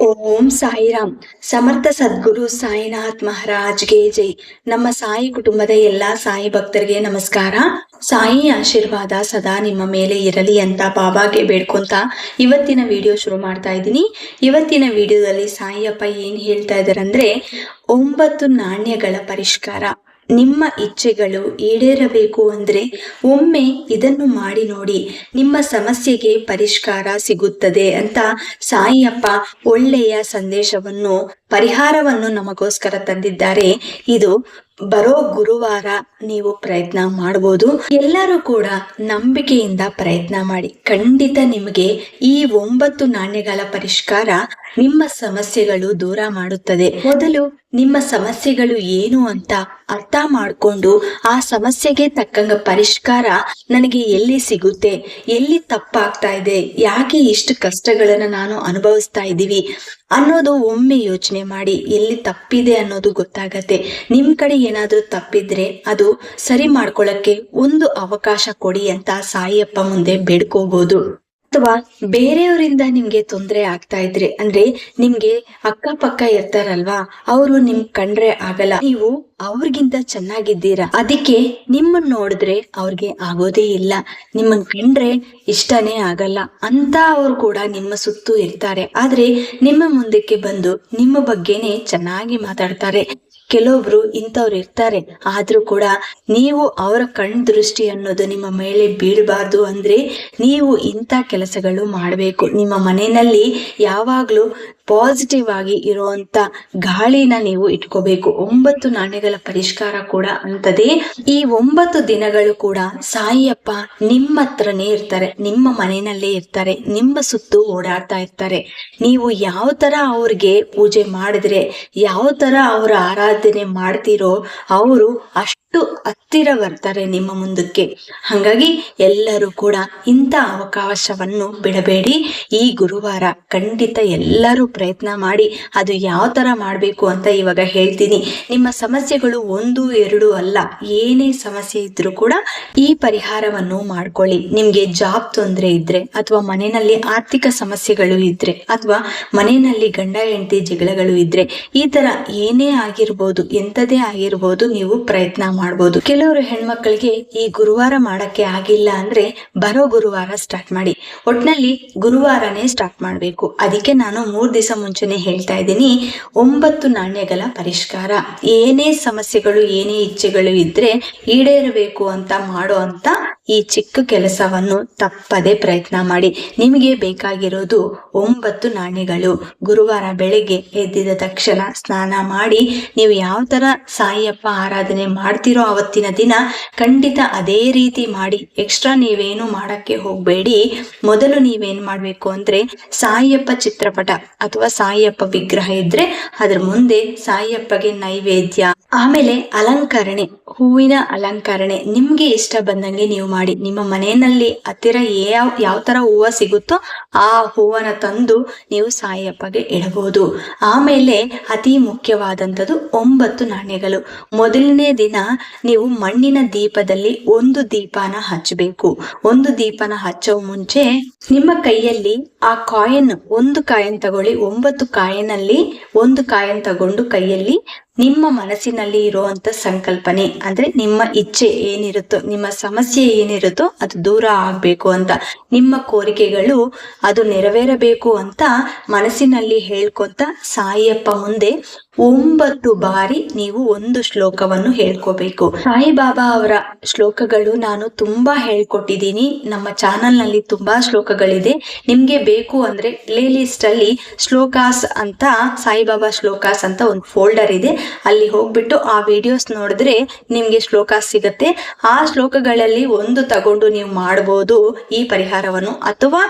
ಓಂ ಸಾಯಿರಾಮ್. ಸಮರ್ಥ ಸದ್ಗುರು ಸಾಯಿನಾಥ್ ಮಹಾರಾಜ್ಗೆ ಜೈ. ನಮ್ಮ ಸಾಯಿ ಕುಟುಂಬದ ಎಲ್ಲಾ ಸಾಯಿ ಭಕ್ತರಿಗೆ ನಮಸ್ಕಾರ. ಸಾಯಿ ಆಶೀರ್ವಾದ ಸದಾ ನಿಮ್ಮ ಮೇಲೆ ಇರಲಿ ಅಂತ ಬಾಬಾಗೆ ಬೇಡ್ಕೊಂತ ಇವತ್ತಿನ ವಿಡಿಯೋ ಶುರು ಮಾಡ್ತಾ ಇದ್ದೀನಿ. ಇವತ್ತಿನ ವಿಡಿಯೋದಲ್ಲಿ ಸಾಯಿಯಪ್ಪ ಏನ್ ಹೇಳ್ತಾ ಇದಾರೆ ಅಂದ್ರೆ ಒಂಬತ್ತು ನಾಣ್ಯಗಳ ಪರಿಷ್ಕಾರ. ನಿಮ್ಮ ಇಚ್ಛೆಗಳು ಈಡೇರಬೇಕು ಅಂದ್ರೆ ಒಮ್ಮೆ ಇದನ್ನು ಮಾಡಿ ನೋಡಿ. ನಿಮ್ಮ ಸಮಸ್ಯೆಗೆ ಪರಿಷ್ಕಾರ ಸಿಗುತ್ತದೆ ಅಂತ ಸಾಯಿಯಪ್ಪ ಒಳ್ಳೆಯ ಸಂದೇಶವನ್ನು ಪರಿಹಾರವನ್ನು ನಮಗೋಸ್ಕರ ತಂದಿದ್ದಾರೆ. ಇದು ಬರೋ ಗುರುವಾರ ನೀವು ಪ್ರಯತ್ನ ಮಾಡಬಹುದು ಎಲ್ಲರೂ ಕೂಡ ನಂಬಿಕೆಯಿಂದ ಪ್ರಯತ್ನ ಮಾಡಿ. ಖಂಡಿತ ನಿಮಗೆ ಈ ಒಂಬತ್ತು ನಾಣ್ಯಗಳ ಪರಿಷ್ಕಾರ ನಿಮ್ಮ ಸಮಸ್ಯೆಗಳು ದೂರ ಮಾಡುತ್ತದೆ. ಮೊದಲು ನಿಮ್ಮ ಸಮಸ್ಯೆಗಳು ಏನು ಅಂತ ಅರ್ಥ ಮಾಡಿಕೊಂಡು ಆ ಸಮಸ್ಯೆಗೆ ತಕ್ಕಂಗ ಪರಿಷ್ಕಾರ ನನಗೆ ಎಲ್ಲಿ ಸಿಗುತ್ತೆ? ಎಲ್ಲಿ ತಪ್ಪಾಗ್ತಾ ಇದೆ? ಯಾಕೆ ಇಷ್ಟು ಕಷ್ಟಗಳನ್ನ ನಾನು ಅನುಭವಿಸ್ತಾ ಇದ್ದೀವಿ? ಅನ್ನೋದು ಒಮ್ಮೆ ಯೋಚನೆ ಮಾಡಿ ಎಲ್ಲಿ ತಪ್ಪಿದೆ ಅನ್ನೋದು ಗೊತ್ತಾಗತ್ತೆ. ನಿಮ್ ಕಡೆ ಏನಾದ್ರೂ ತಪ್ಪಿದ್ರೆ ಅದು ಸರಿ ಮಾಡ್ಕೊಳಕ್ಕೆ ಒಂದು ಅವಕಾಶ ಕೊಡಿ ಅಂತ ಸಾಯಿಯಪ್ಪ ಮುಂದೆ ಬೇಡ್ಕೋಬಹುದು ಅಥವಾ ಬೇರೆಯವರಿಂದ ನಿಮ್ಗೆ ತೊಂದರೆ ಆಗ್ತಾ ಇದ್ರೆ, ಅಂದ್ರೆ ನಿಮ್ಗೆ ಅಕ್ಕಪಕ್ಕ ಇರ್ತಾರಲ್ವಾ, ಅವರು ನಿಮ್ ಕಂಡ್ರೆ ಆಗಲ್ಲ, ನೀವು ಅವ್ರಿಗಿಂತ ಚೆನ್ನಾಗಿದ್ದೀರಾ, ಅದಕ್ಕೆ ನಿಮ್ಮನ್ನ ನೋಡಿದ್ರೆ ಅವ್ರಿಗೆ ಆಗೋದೇ ಇಲ್ಲ, ನಿಮ್ಮನ್ ಕಂಡ್ರೆ ಇಷ್ಟನೇ ಆಗಲ್ಲ ಅಂತ ಅವ್ರು ಕೂಡ ನಿಮ್ಮ ಸುತ್ತು ಇರ್ತಾರೆ, ಆದ್ರೆ ನಿಮ್ಮ ಮುಂದಕ್ಕೆ ಬಂದು ನಿಮ್ಮ ಬಗ್ಗೆನೆ ಚೆನ್ನಾಗಿ ಮಾತಾಡ್ತಾರೆ. ಕೆಲವೊಬ್ರು ಇಂಥವ್ರು ಇರ್ತಾರೆ. ಆದ್ರೂ ಕೂಡ ನೀವು ಅವರ ಕಣ್ ದೃಷ್ಟಿ ಅನ್ನೋದು ನಿಮ್ಮ ಮೇಲೆ ಬೀಳಬಾರ್ದು ಅಂದ್ರೆ ನೀವು ಇಂಥ ಕೆಲಸಗಳು ಮಾಡಬೇಕು. ನಿಮ್ಮ ಮನೆಯಲ್ಲಿ ಯಾವಾಗ್ಲೂ ಪಾಸಿಟಿವ್ ಆಗಿ ಇರುವಂತ ಗಾಳಿನ ನೀವು ಇಟ್ಕೋಬೇಕು. ಒಂಬತ್ತು ನಾಣ್ಯಗಳ ಪರಿಷ್ಕಾರ ಕೂಡ ಅಂತದೆ. ಈ ಒಂಬತ್ತು ದಿನಗಳು ಕೂಡ ಸಾಯಿಯಪ್ಪ ನಿಮ್ಮ ಹತ್ರನೇ ಇರ್ತಾರೆ. ನಿಮ್ಮ ಮನೆಯಲ್ಲೇ ಇರ್ತಾರೆ. ನಿಮ್ಮ ಸುತ್ತು ಓಡಾಡ್ತಾ ಇರ್ತಾರೆ. ನೀವು ಯಾವ ತರ ಅವ್ರಿಗೆ ಪೂಜೆ ಮಾಡಿದ್ರೆ, ಯಾವ ತರ ಅವ್ರ ಆರಾಧನೆ ಮಾಡ್ತೀರೋ ಅವರು ಅಷ್ಟು ಹತ್ತಿರ ಬರ್ತಾರೆ ನಿಮ್ಮ ಮುಂದಕ್ಕೆ. ಹಾಗಾಗಿ ಎಲ್ಲರೂ ಕೂಡ ಇಂಥ ಅವಕಾಶವನ್ನು ಬಿಡಬೇಡಿ. ಈ ಗುರುವಾರ ಖಂಡಿತ ಎಲ್ಲರೂ ಪ್ರಯತ್ನ ಮಾಡಿ ಅದು ಯಾವ ತರ ಮಾಡಬೇಕು ಅಂತ ಇವಾಗ ಹೇಳ್ತೀನಿ. ನಿಮ್ಮ ಸಮಸ್ಯೆಗಳು ಒಂದು, ಎರಡು ಅಲ್ಲ, ಏನೇ ಸಮಸ್ಯೆ ಇದ್ರೂ ಕೂಡ ಈ ಪರಿಹಾರವನ್ನು ಮಾಡ್ಕೊಳ್ಳಿ. ನಿಮಗೆ ಜಾಬ್ ತೊಂದರೆ ಇದ್ರೆ ಅಥವಾ ಮನೆಯಲ್ಲಿ ಆರ್ಥಿಕ ಸಮಸ್ಯೆಗಳು ಇದ್ರೆ ಅಥವಾ ಮನೆಯಲ್ಲಿ ಗಂಡ, ಹೆಂಡತಿ, ಜಗಳಗಳು ಇದ್ರೆ ಈ ತರ ಏನೇ ಆಗಿರ್ಬೋದು ಎಂಥದೇ ಆಗಿರ್ಬೋದು ನೀವು ಪ್ರಯತ್ನ ಮಾಡ್ಬೋದು. ಕೆಲವರು ಹೆಣ್ಮಕ್ಳಿಗೆ ಈ ಗುರುವಾರ ಮಾಡಕ್ಕೆ ಆಗಿಲ್ಲ ಅಂದ್ರೆ ಬರೋ ಗುರುವಾರ ಸ್ಟಾರ್ಟ್ ಮಾಡಿ. ಒಟ್ನಲ್ಲಿ ಗುರುವಾರನೇ ಸ್ಟಾರ್ಟ್ ಮಾಡ್ಬೇಕು. ಅದಕ್ಕೆ ನಾನು ಮೂರ್ ದಿವಸ ಮುಂಚೆನೆ ಹೇಳ್ತಾ ಇದ್ದೀನಿ. ಒಂಬತ್ತು ನಾಣ್ಯಗಳ ಪರಿಷ್ಕಾರ. ಏನೇ ಸಮಸ್ಯೆಗಳು, ಏನೇ ಇಚ್ಛೆಗಳು ಇದ್ರೆ ಈಡೇರಬೇಕು ಅಂತ ಮಾಡೋ ಅಂತ ಈ ಚಿಕ್ಕ ಕೆಲಸವನ್ನು ತಪ್ಪದೆ ಪ್ರಯತ್ನ ಮಾಡಿ. ನಿಮಗೆ ಬೇಕಾಗಿರೋದು ಒಂಬತ್ತು ನಾಣ್ಯಗಳು. ಗುರುವಾರ ಬೆಳಿಗ್ಗೆ ಎದ್ದಿದ ತಕ್ಷಣ ಸ್ನಾನ ಮಾಡಿ, ನೀವು ಯಾವ ತರ ಸಾಯಿಯಪ್ಪ ಆರಾಧನೆ ಮಾಡ್ತಿರೋ ಅವತ್ತಿನ ದಿನ ಖಂಡಿತ ಅದೇ ರೀತಿ ಮಾಡಿ. ಎಕ್ಸ್ಟ್ರಾ ನೀವೇನು ಮಾಡಕ್ಕೆ ಹೋಗಬೇಡಿ. ಮೊದಲು ನೀವೇನು ಮಾಡಬೇಕು ಅಂದ್ರೆ ಸಾಯಿಯಪ್ಪ ಚಿತ್ರಪಟ ಅಥವಾ ಸಾಯಿಯಪ್ಪ ವಿಗ್ರಹ ಇದ್ರೆ ಅದ್ರ ಮುಂದೆ ಸಾಯಿಯಪ್ಪಗೆ ನೈವೇದ್ಯ ಆಮೇಲೆ ಅಲಂಕರಣೆ, ಹೂವಿನ ಅಲಂಕರಣೆ. ನಿಮ್ಗೆ ಇಷ್ಟ ಬಂದಂಗೆ ನೀವು ಮಾಡಿ. ನಿಮ್ಮ ಮನೆಯಲ್ಲಿ ಹತ್ತಿರ ಯಾವ ಯಾವ ತರ ಹೂವ ಸಿಗುತ್ತೋ ಆ ಹೂವನ ತಂದು ನೀವು ಸಾಯಿಯಪ್ಪಗೆ ಇಡಬಹುದು. ಆಮೇಲೆ ಅತಿ ಮುಖ್ಯವಾದಂಥದ್ದು ಒಂಬತ್ತು ನಾಣ್ಯಗಳು. ಮೊದಲನೇ ದಿನ ನೀವು ಮಣ್ಣಿನ ದೀಪದಲ್ಲಿ ಒಂದು ದೀಪನ ಹಚ್ಚಬೇಕು. ಒಂದು ದೀಪನ ಹಚ್ಚೋ ಮುಂಚೆ ನಿಮ್ಮ ಕೈಯಲ್ಲಿ ಆ ಕಾಯಿನ್ ಒಂದು ಕಾಯಿನ್ ತಗೊಳ್ಳಿ, ಒಂಬತ್ತು ಕಾಯಿನಲ್ಲಿ ಒಂದು ಕಾಯಿನ್ ತಗೊಂಡು ಕೈಯಲ್ಲಿ ನಿಮ್ಮ ಮನಸ್ಸಿನಲ್ಲಿ ಇರುವಂತ ಸಂಕಲ್ಪನೆ, ಅಂದ್ರೆ ನಿಮ್ಮ ಇಚ್ಛೆ ಏನಿರುತ್ತೋ, ನಿಮ್ಮ ಸಮಸ್ಯೆ ಏನಿರುತ್ತೋ ಅದು ದೂರ ಆಗ್ಬೇಕು ಅಂತ. ನಿಮ್ಮ ಕೋರಿಕೆಗಳು ಅದು ನೆರವೇರಬೇಕು ಅಂತ ಮನಸ್ಸಿನಲ್ಲಿ ಹೇಳ್ಕೊಂತ ಸಾಯಿಯಪ್ಪ ಮುಂದೆ ಒಂಬತ್ತು ಬಾರಿ ನೀವು ಒಂದು ಶ್ಲೋಕವನ್ನು ಹೇಳ್ಕೋಬೇಕು. ಸಾಯಿಬಾಬಾ ಅವರ ಶ್ಲೋಕಗಳು ನಾನು ತುಂಬಾ ಹೇಳ್ಕೊಟ್ಟಿದ್ದೀನಿ. ನಮ್ಮ ಚಾನಲ್ನಲ್ಲಿ ತುಂಬಾ ಶ್ಲೋಕಗಳಿದೆ. ನಿಮ್ಗೆ ಬೇಕು ಅಂದ್ರೆ ಪ್ಲೇ ಲಿಸ್ಟ್ ಅಲ್ಲಿ ಶ್ಲೋಕಾಸ್ ಅಂತ, ಸಾಯಿಬಾಬಾ ಶ್ಲೋಕಾಸ್ ಅಂತ ಒಂದು ಫೋಲ್ಡರ್ ಇದೆ. ಅಲ್ಲಿ ಹೋಗ್ಬಿಟ್ಟು ಆ ವಿಡಿಯೋಸ್ ನೋಡಿದ್ರೆ ನಿಮ್ಗೆ ಶ್ಲೋಕಾಸ್ ಸಿಗುತ್ತೆ. ಆ ಶ್ಲೋಕಗಳಲ್ಲಿ ಒಂದು ತಗೊಂಡು ನೀವು ಮಾಡಬಹುದು ಈ ಪರಿಹಾರವನ್ನು. ಅಥವಾ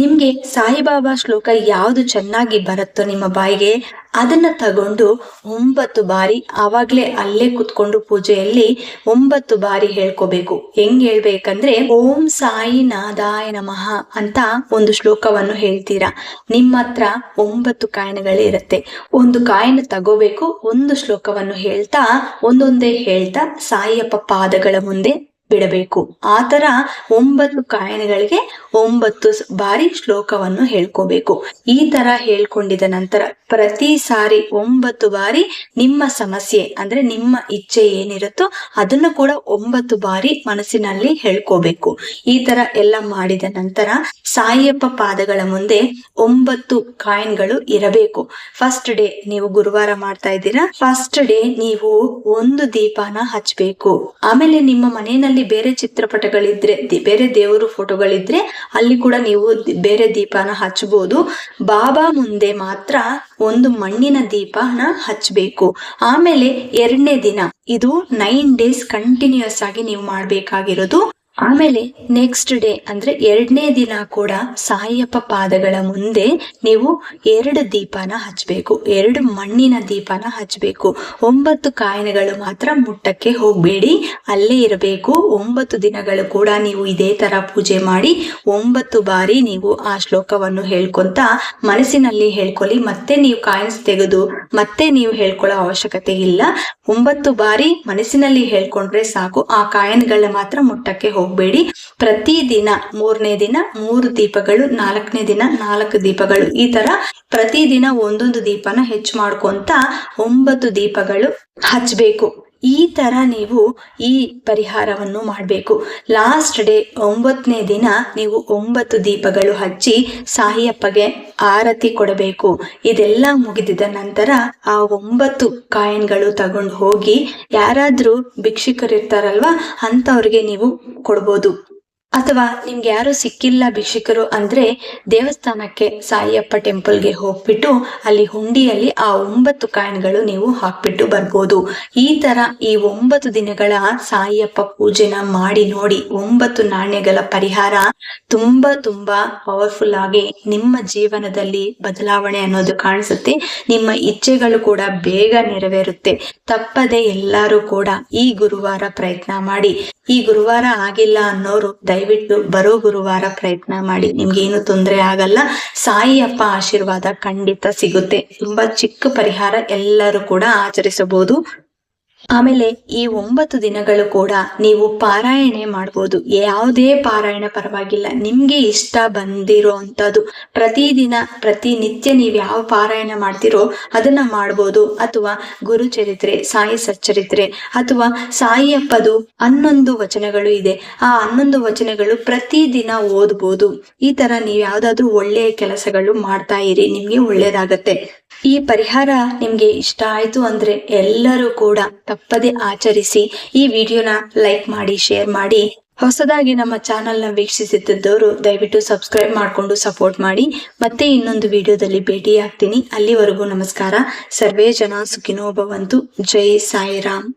ನಿಮ್ಗೆ ಸಾಯಿಬಾಬಾ ಶ್ಲೋಕ ಯಾವುದು ಚೆನ್ನಾಗಿ ಬರುತ್ತೋ ನಿಮ್ಮ ಬಾಯಿಗೆ ಅದನ್ನ ತಗೊಂಡು ಒಂಬತ್ತು ಬಾರಿ ಆವಾಗಲೇ ಅಲ್ಲೇ ಕುತ್ಕೊಂಡು ಪೂಜೆಯಲ್ಲಿ ಒಂಬತ್ತು ಬಾರಿ ಹೇಳ್ಕೋಬೇಕು. ಹೆಂಗ್ ಹೇಳ್ಬೇಕಂದ್ರೆ, ಓಂ ಸಾಯಿ ನಾದಾಯ ನಮಃ ಅಂತ ಒಂದು ಶ್ಲೋಕವನ್ನು ಹೇಳ್ತೀರಾ. ನಿಮ್ಮ ಹತ್ರ ಒಂಬತ್ತು ಕಾಯಿನಗಳಿರುತ್ತೆ ಒಂದು ಕಾಯನ ತಗೋಬೇಕು, ಒಂದು ಶ್ಲೋಕವನ್ನು ಹೇಳ್ತಾ, ಒಂದೊಂದೇ ಹೇಳ್ತಾ ಸಾಯಿಯಪ್ಪ ಪಾದಗಳ ಮುಂದೆ ಬಿಡಬೇಕು. ಆ ತರ ಒಂಬತ್ತು ಕಾಯಿನ್ಗಳಿಗೆ ಒಂಬತ್ತು ಬಾರಿ ಶ್ಲೋಕವನ್ನು ಹೇಳ್ಕೋಬೇಕು. ಈ ತರ ಹೇಳ್ಕೊಂಡಿದ ನಂತರ ಪ್ರತಿ ಸಾರಿ ಒಂಬತ್ತು ಬಾರಿ ನಿಮ್ಮ ಸಮಸ್ಯೆ, ಅಂದ್ರೆ ನಿಮ್ಮ ಇಚ್ಛೆ ಏನಿರುತ್ತೋ ಅದನ್ನು ಕೂಡ ಒಂಬತ್ತು ಬಾರಿ ಮನಸ್ಸಿನಲ್ಲಿ ಹೇಳ್ಕೋಬೇಕು. ಈ ತರ ಎಲ್ಲ ಮಾಡಿದ ನಂತರ ಸಾಯಿಯಪ್ಪ ಪಾದಗಳ ಮುಂದೆ ಒಂಬತ್ತು ಕಾಯಿನ್ಗಳು ಇರಬೇಕು. ಫಸ್ಟ್ ಡೇ ನೀವು ಗುರುವಾರ ಮಾಡ್ತಾ ಇದ್ದೀರಾ? ಫಸ್ಟ್ ಡೇ ನೀವು ಒಂದು ದೀಪನ ಹಚ್ಬೇಕು. ಆಮೇಲೆ ನಿಮ್ಮ ಮನೆಯಲ್ಲಿ ಬೇರೆ ಚಿತ್ರಪಟಗಳಿದ್ರೆ ಬೇರೆ ದೇವರು ಫೋಟೋಗಳಿದ್ರೆ ಅಲ್ಲಿ ಕೂಡ ನೀವು ಬೇರೆ ದೀಪನ ಹಚ್ಚಬಹುದು ಬಾಬಾ ಮುಂದೆ ಮಾತ್ರ ಒಂದು ಮಣ್ಣಿನ ದೀಪನ ಹಚ್ಚಬೇಕು ಆಮೇಲೆ ಎರಡನೇ ದಿನ, ಇದು ನೈನ್ ಡೇಸ್ ಕಂಟಿನ್ಯೂಸ್ ಆಗಿ ನೀವು ಮಾಡ್ಬೇಕಾಗಿರೋದು. ಆಮೇಲೆ ನೆಕ್ಸ್ಟ್ ಡೇ ಅಂದ್ರೆ ಎರಡನೇ ದಿನ ಕೂಡ ಸಾಯಿಯಪ್ಪ ಪಾದಗಳ ಮುಂದೆ ನೀವು ಎರಡು ದೀಪನ ಹಚ್ಚಬೇಕು ಎರಡು ಮಣ್ಣಿನ ದೀಪನ ಹಚ್ಚಬೇಕು ಒಂಬತ್ತು ಕಾಯಿನಗಳು ಮಾತ್ರ ಮುಟ್ಟಕ್ಕೆ ಹೋಗಬೇಡಿ, ಅಲ್ಲೇ ಇರಬೇಕು. ಒಂಬತ್ತು ದಿನಗಳು ಕೂಡ ನೀವು ಇದೇ ತರ ಪೂಜೆ ಮಾಡಿ, ಒಂಬತ್ತು ಬಾರಿ ನೀವು ಆ ಶ್ಲೋಕವನ್ನು ಹೇಳ್ಕೊಂತ ಮನಸ್ಸಿನಲ್ಲಿ ಹೇಳ್ಕೊಳ್ಳಿ, ಮತ್ತೆ ನೀವು ಕಾಯಿನ್ಸ್ ತೆಗೆದು, ಮತ್ತೆ ನೀವು ಹೇಳ್ಕೊಳ್ಳೋ ಅವಶ್ಯಕತೆ ಇಲ್ಲ. ಒಂಬತ್ತು ಬಾರಿ ಮನಸ್ಸಿನಲ್ಲಿ ಹೇಳ್ಕೊಂಡ್ರೆ ಸಾಕು, ಆ ಕಾಯಿನ್ಗಳನ್ನ ಮಾತ್ರ ಮುಟ್ಟಕ್ಕೆ ಹೋಗ್ಬೇಡಿ. ಪ್ರತಿ ದಿನ ಮೂರನೇ ದಿನ ಮೂರು ದೀಪಗಳು, ನಾಲ್ಕನೇ ದಿನ ನಾಲ್ಕು ದೀಪಗಳು. ಈ ತರ ಪ್ರತಿ ದಿನ ಒಂದೊಂದು ದೀಪನ ಹೆಚ್ಚು ಮಾಡ್ಕೊಂತ ಒಂಬತ್ತು ದೀಪಗಳು ಹಚ್ಬೇಕು. ಈ ತರ ನೀವು ಈ ಪರಿಹಾರವನ್ನು ಮಾಡಬೇಕು. ಲಾಸ್ಟ್ ಡೇ ಒಂಬತ್ತನೇ ದಿನ ನೀವು ಒಂಬತ್ತು ದೀಪಗಳು ಹಚ್ಚಿ ಸಾಯಿಯಪ್ಪಗೆ ಆರತಿ ಕೊಡಬೇಕು. ಇದೆಲ್ಲ ಮುಗಿದಿದ ನಂತರ ಆ ಒಂಬತ್ತು ಕಾಯಿನ್ಗಳು ತಗೊಂಡು ಹೋಗಿ ಯಾರಾದರೂ ಭಿಕ್ಷುಕರಿರ್ತಾರಲ್ವ, ಅಂಥವ್ರಿಗೆ ನೀವು ಕೊಡ್ಬೋದು. ಅಥವಾ ನಿಮ್ಗೆ ಯಾರು ಸಿಕ್ಕಿಲ್ಲ ಭಿಕ್ಷಿಕರು ಅಂದ್ರೆ ದೇವಸ್ಥಾನಕ್ಕೆ ಸಾಯಿಯಪ್ಪ ಟೆಂಪಲ್ಗೆ ಹೋಗ್ಬಿಟ್ಟು ಅಲ್ಲಿ ಹುಂಡಿಯಲ್ಲಿ ಆ ಒಂಬತ್ತು ಕಾಯಿನ್ಗಳು ನೀವು ಹಾಕ್ಬಿಟ್ಟು ಬರ್ಬೋದು. ಈ ತರ ಈ ಒಂಬತ್ತು ದಿನಗಳ ಸಾಯಿಯಪ್ಪ ಪೂಜೆನ ಮಾಡಿ ನೋಡಿ ಒಂಬತ್ತು ನಾಣ್ಯಗಳ ಪರಿಹಾರ ತುಂಬಾ ತುಂಬಾ ಪವರ್ಫುಲ್ ಆಗಿ ನಿಮ್ಮ ಜೀವನದಲ್ಲಿ ಬದಲಾವಣೆ ಅನ್ನೋದು ಕಾಣಿಸುತ್ತೆ. ನಿಮ್ಮ ಇಚ್ಛೆಗಳು ಕೂಡ ಬೇಗ ನೆರವೇರುತ್ತೆ. ತಪ್ಪದೆ ಎಲ್ಲರೂ ಕೂಡ ಈ ಗುರುವಾರ ಪ್ರಯತ್ನ ಮಾಡಿ. ಈ ಗುರುವಾರ ಆಗಿಲ್ಲ ಅನ್ನೋರು ದಯವಿಟ್ಟು ಬರೋ ಗುರುವಾರ ಪ್ರಯತ್ನ ಮಾಡಿ. ನಿಮ್ಗೇನು ತೊಂದರೆ ಆಗಲ್ಲ. ಸಾಯಿಯಪ್ಪ ಆಶೀರ್ವಾದ ಖಂಡಿತ ಸಿಗುತ್ತೆ. ತುಂಬಾ ಚಿಕ್ಕ ಪರಿಹಾರ ಎಲ್ಲರೂ ಕೂಡ ಆಚರಿಸಬಹುದು. ಆಮೇಲೆ ಈ ಒಂಬತ್ತು ದಿನಗಳು ಕೂಡ ನೀವು ಪಾರಾಯಣೆ ಮಾಡ್ಬೋದು. ಯಾವುದೇ ಪಾರಾಯಣ ಪರವಾಗಿಲ್ಲ. ನಿಮ್ಗೆ ಇಷ್ಟ ಬಂದಿರೋ ಅಂತದ್ದು ಪ್ರತಿದಿನ, ಪ್ರತಿನಿತ್ಯ ನೀವು ಯಾವ ಪಾರಾಯಣ ಮಾಡ್ತಿರೋ ಅದನ್ನ ಮಾಡ್ಬೋದು. ಅಥವಾ ಗುರುಚರಿತ್ರೆ, ಸಾಯಿ ಸಚ್ಚರಿತ್ರೆ ಅಥವಾ ಸಾಯಿಯಪ್ಪದು ಹನ್ನೊಂದು ವಚನಗಳು ಇದೆ. ಆ ಹನ್ನೊಂದು ವಚನಗಳು ಪ್ರತಿದಿನ ಓದ್ಬೋದು. ಈ ತರ ನೀವು ಯಾವ್ದಾದ್ರು ಒಳ್ಳೆಯ ಕೆಲಸಗಳು ಮಾಡ್ತಾ ಇರಿ. ನಿಮ್ಗೆ ಒಳ್ಳೇದಾಗತ್ತೆ. ಈ ಪರಿಹಾರ ನಿಮ್ಗೆ ಇಷ್ಟ ಆಯ್ತು ಅಂದ್ರೆ ಎಲ್ಲರೂ ಕೂಡ ತಪ್ಪದೆ ಆಚರಿಸಿ ಈ ವಿಡಿಯೋನ ಲೈಕ್ ಮಾಡಿ, ಶೇರ್ ಮಾಡಿ. ಹೊಸದಾಗಿ ನಮ್ಮ ಚಾನೆಲ್ನ ವೀಕ್ಷಿಸುತ್ತಿದ್ದವರು ದಯವಿಟ್ಟು ಸಬ್ಸ್ಕ್ರೈಬ್ ಮಾಡಿಕೊಂಡು ಸಪೋರ್ಟ್ ಮಾಡಿ. ಮತ್ತೆ ಇನ್ನೊಂದು ವಿಡಿಯೋದಲ್ಲಿ ಭೇಟಿ ಆಗ್ತೀನಿ ಅಲ್ಲಿವರೆಗೂ ನಮಸ್ಕಾರ. ಸರ್ವೇ ಜನ ಸುಖಿನೋ ಭವಂತು ಜೈ ಸಾಯಿರಾಮ್.